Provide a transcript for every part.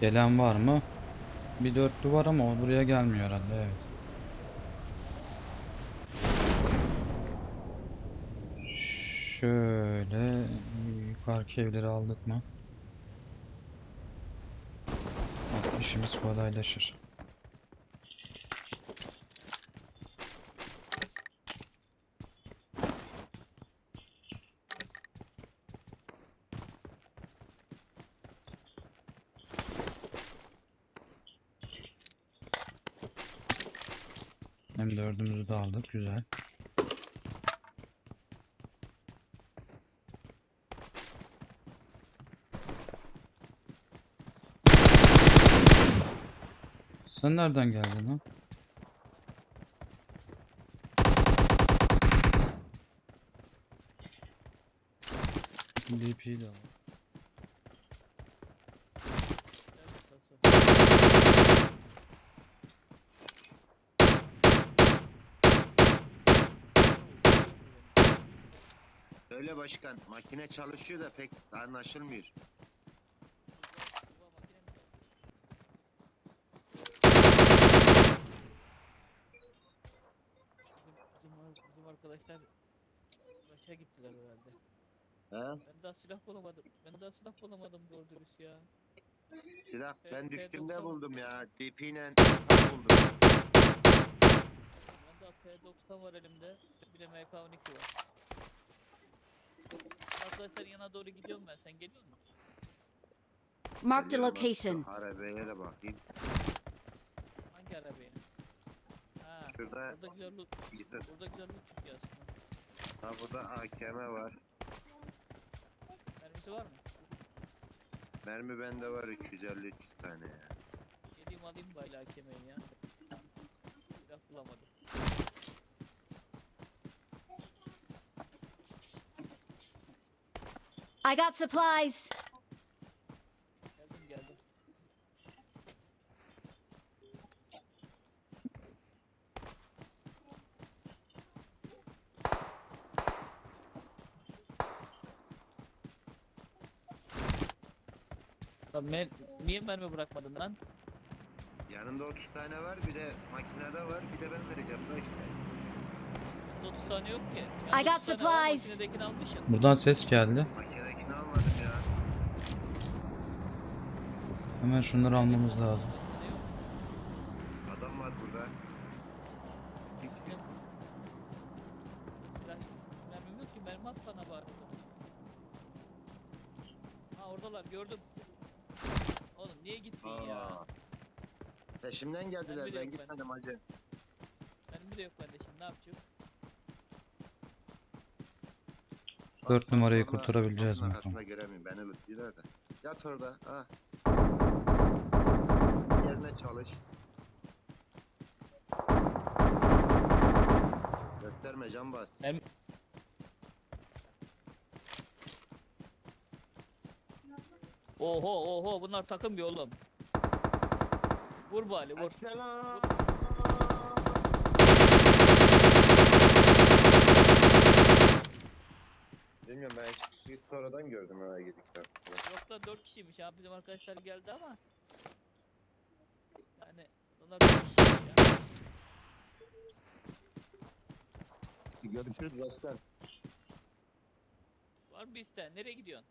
Gelen var mı? Bir dörtlü var ama o buraya gelmiyor herhalde evet. Şöyle yukarıki evleri aldık mı? Bak, işimiz kolaylaşır. Hem dördümüzü de aldık güzel. Sen nereden geldin lan? DP'yi de al. Öyle başkan. Makine çalışıyor da pek anlaşılmıyor. Bizim, bizim, bizim arkadaşlar Başa gittiler herhalde. He? Ben daha silah bulamadım. Ben daha silah bulamadım doğru dürüst ya. Silah ben düştüğümde P90 buldum ya. DP ile buldum. Ben daha P90 var elimde. Bir de MK12 var. Arkadaşlar yana doğru gidiyorum ben. Sen geliyor musun? Marked a location. Arabaya da bakayım. Hangi arabaya? Ha. Şurada Burada güzel loot, burada güzel loot çıkıyor aslında. Ha burada AKM var. Mermisi var mı? Mermi bende var 250 tane ya. Geleyim alayım bayla kemeyi ya. Silah bulamadım. I got supplies. Geldim geldim. Lan mer niye mermi bırakmadın lan? Yanında 30 tane var bir de makinede var bir de ben vereceğim da işte. 30 tane yok ki. I got supplies. Makinedekini almışsın. Buradan ses geldi. Makinedekini almadım ya. Hemen şunları almamız lazım. Adam var burada. Benim silah mermim yok ki mermi at bana bari. Ha oradalar gördüm. Oğlum niye gittin ya? Aa. Peşimden geldiler bile ben yok gitmedim hacı. Mermi de yok bende şimdi ne yapacağım? Dört numarayı Vallahi kurtarabileceğiz mi? arkasında göremiyorum beni lütfüyorlar da. Yat orada ha. Yerine çalış. Gösterme can bas. Oho oho bunlar takım bir oğlum. Vur bari vur. Selam. Bilmiyorum ben hiç sonradan gördüm oraya gittikten sonra. Yok da 4 kişiymiş ya bizim arkadaşlar geldi ama. Yani onlar 4 kişiymiş ya. Görüşürüz başkan. Var mı bir isteyen? Nereye gidiyorsun?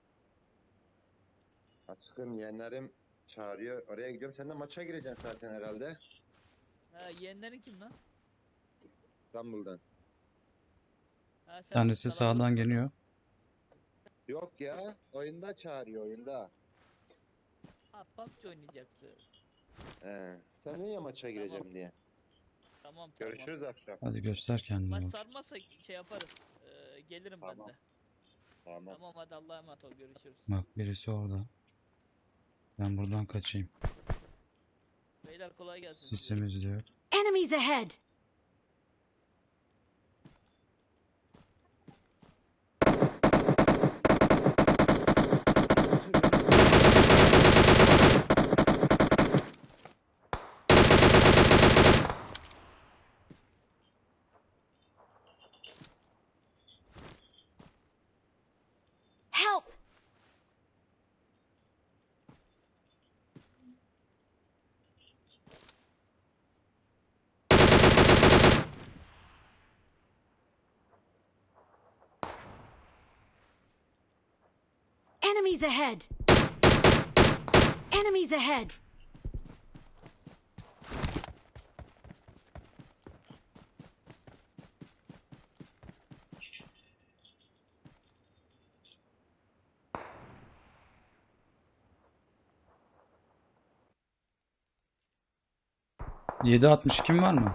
Aşkım yeğenlerim çağırıyor. Oraya gidiyorum. Sen de maça gireceksin zaten herhalde. Ha yeğenlerin kim lan? İstanbul'dan. Ha, sen tanesi sana sağdan vurursun. geliyor. Yok ya. Oyunda çağırıyor oyunda. Ha PUBG oynayacaksın. He. Sen niye maça gireceğim diye. Tamam tamam. Görüşürüz akşam. Hadi göster kendini. Maç bak. sarmasa şey yaparız. Ee, gelirim ben Tamam. de. Tamam. Tamam hadi Allah'a emanet ol görüşürüz. Bak birisi orada. Ben buradan kaçayım. Beyler kolay gelsin size. Sistem izliyor. Enemies ahead. Enemies ahead! Enemies ahead! Yedi altmış kim var mı?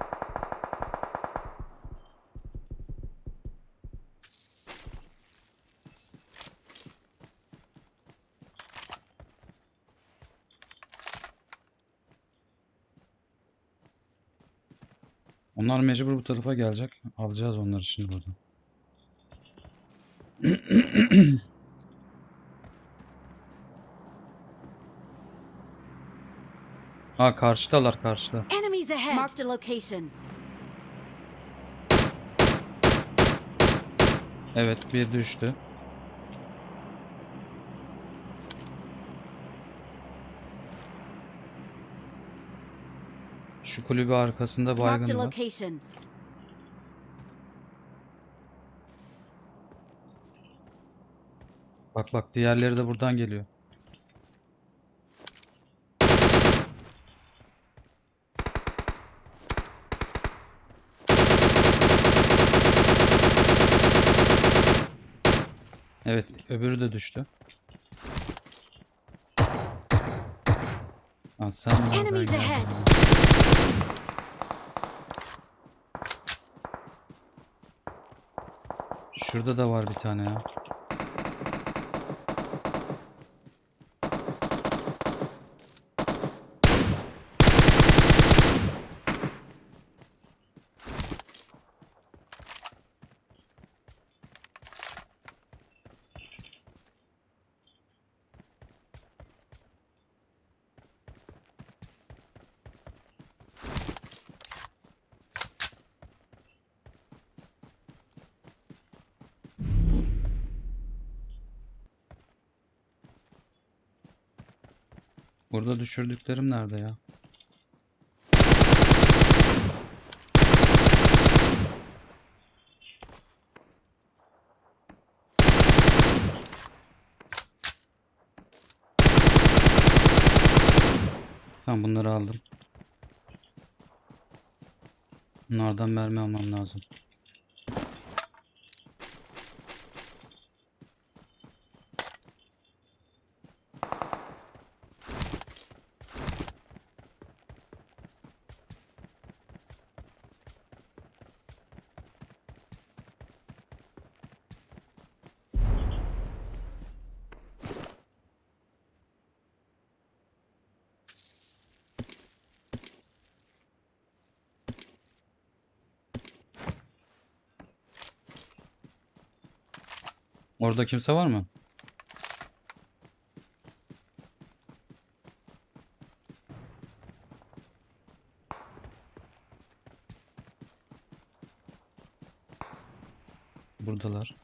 Onlar mecbur bu tarafa gelecek. Alacağız onları şimdi buradan. Ha karşıdalar karşıda. Enemies ahead! Marked a location. Evet bir düştü. Şu kulübü arkasında baygın var. Bak bak diğerleri de buradan geliyor. Evet, öbürü de düştü. Sen Enemies ahead. Şurada da var bir tane ya. Burada düşürdüklerim nerede ya? Tamam bunları aldım. Bunlardan mermi almam lazım. Orada kimse var mı? Buradalar.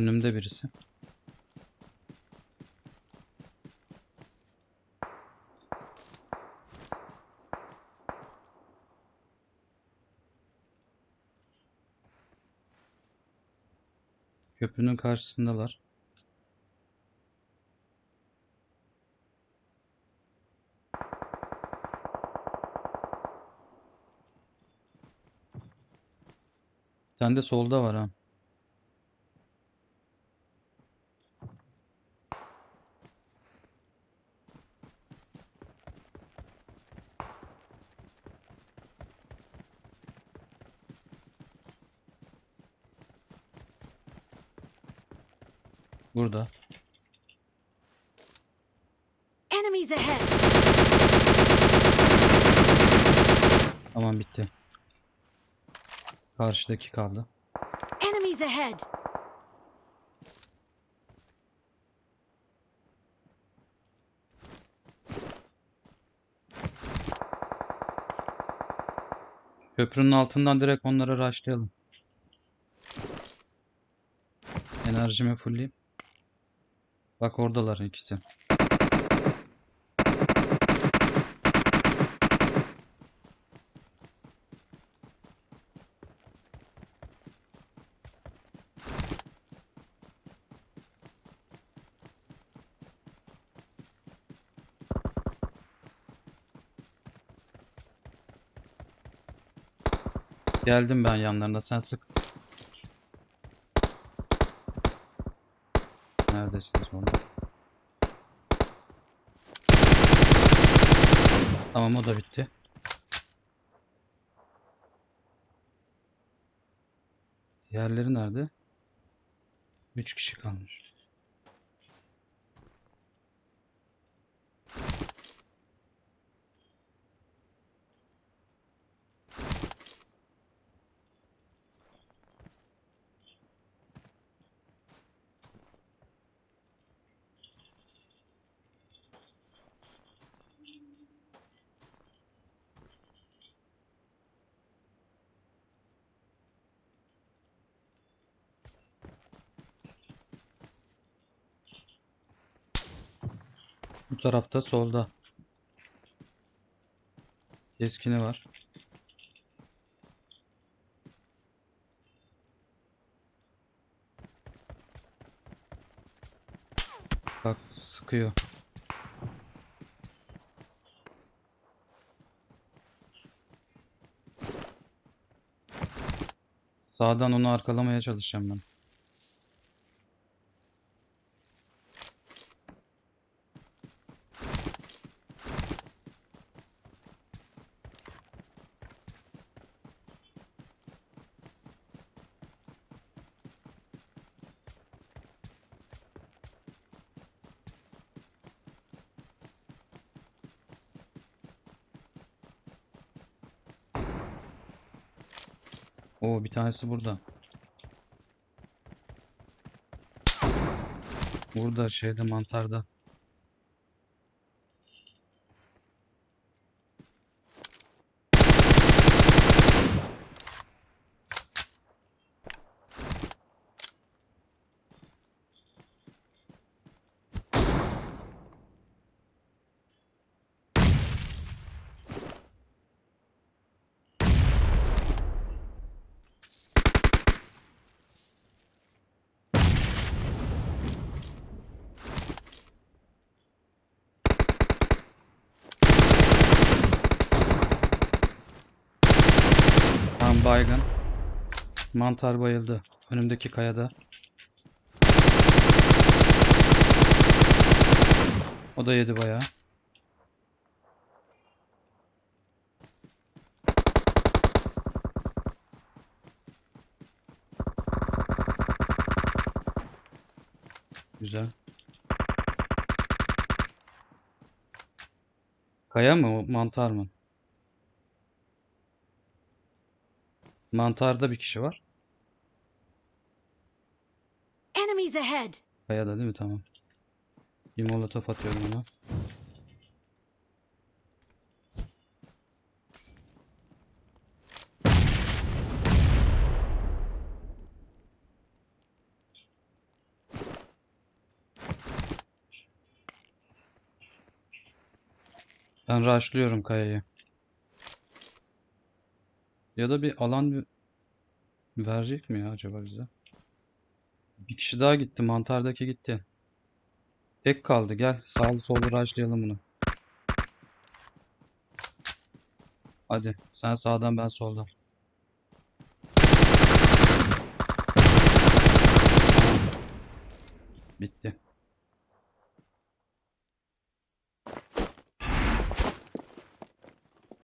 Önümde birisi. Köprünün karşısındalar. Sen de solda var ha. Burada. Enemies ahead! Tamam bitti. Karşıdaki kaldı. Enemies ahead! Köprünün altından direkt onlara rushlayalım. Enerjimi fullleyeyim. Bak oradalar ikisi. Geldim ben yanlarına sen sık. Neredesiniz orada? Tamam o da bitti. Diğerleri nerede? 3 kişi kalmış. Bu tarafta solda. Keskini var. Bak sıkıyor. Sağdan onu arkalamaya çalışacağım ben. Oo bir tanesi burada. Burada şeyde mantarda. Baygın. Mantar bayıldı. Önümdeki kayada. O da yedi bayağı. Güzel. Kaya mı mantar mı? Mantarda bir kişi var. Enemies ahead! Kayada değil mi? Tamam. Bir molotof atıyorum ona. Ben rushlıyorum kayayı. Ya da bir alan verecek mi ya acaba bize? Bir kişi daha gitti. Mantardaki gitti. Tek kaldı. Gel. Sağlı sollu rushlayalım bunu. Hadi. Sen sağdan ben soldan. Bitti.